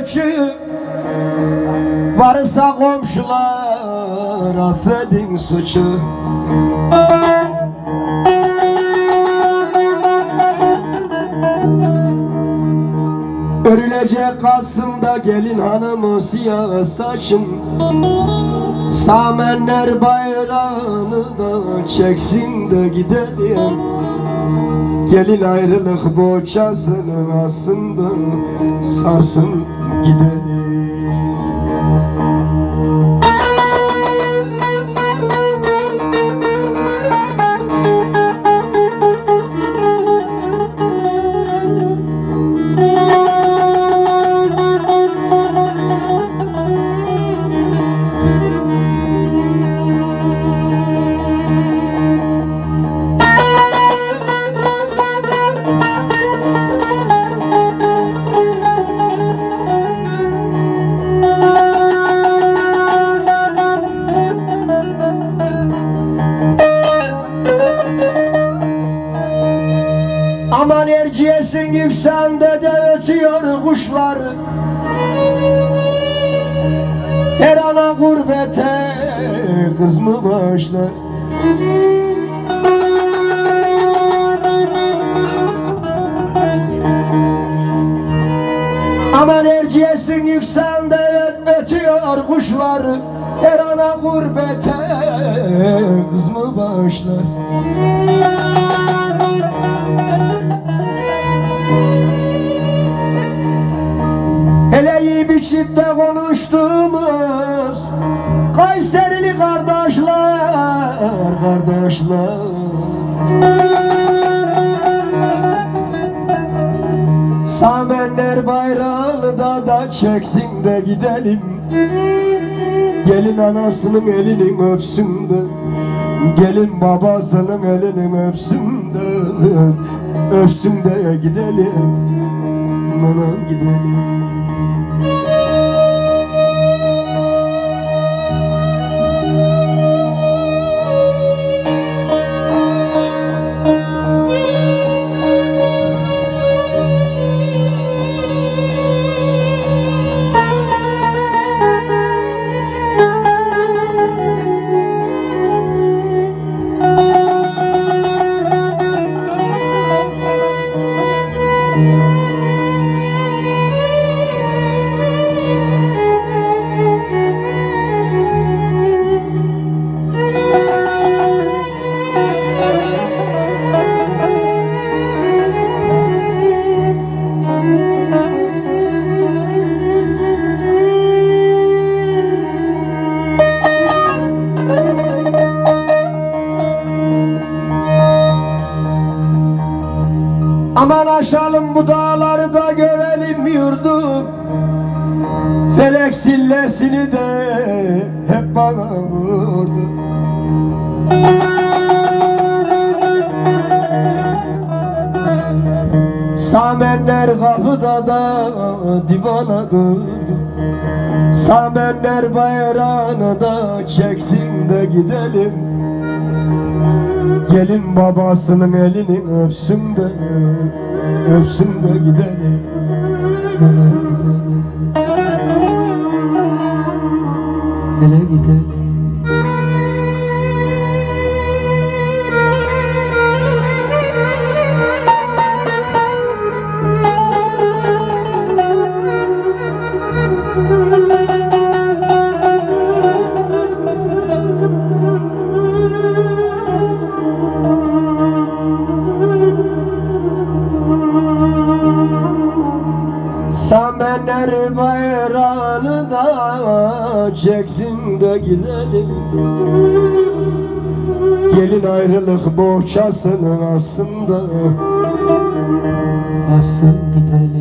Göçü Varsa komşular affedin suçu. Örülecek aslında gelin hanımı siyah saçın Samenler bayrağını da çeksin de gidelim Gelin ayrılık boçasının aslında sarsın gidelim erciyesin yükselde de ötüyor kuşlar. Her gurbete kız mı başlar? Aman erciyesin yükselde ötüyor kuşlar. Her ana gurbete kız mı başlar Kayserili kardeşler, kardeşler. Samenler bayrağını da da çeksin de gidelim. Gelin anasının elini öpsün de Gelin babasının elini öpsün de Öpsün de gidelim. Anam gidelim Aman aşalım bu dağları da görelim yurdum. Felek sillesini de hep bana vurdu. Samenler kapıda da divana durdu. Samenler bayrağını da çeksin de gidelim Gelin babasının elini öpsün de Öpsün de gidelim. Hele gidelim Samener bayrağını da çeksin de gidelim. Gelin ayrılık bohçasının aslında Asın gidelim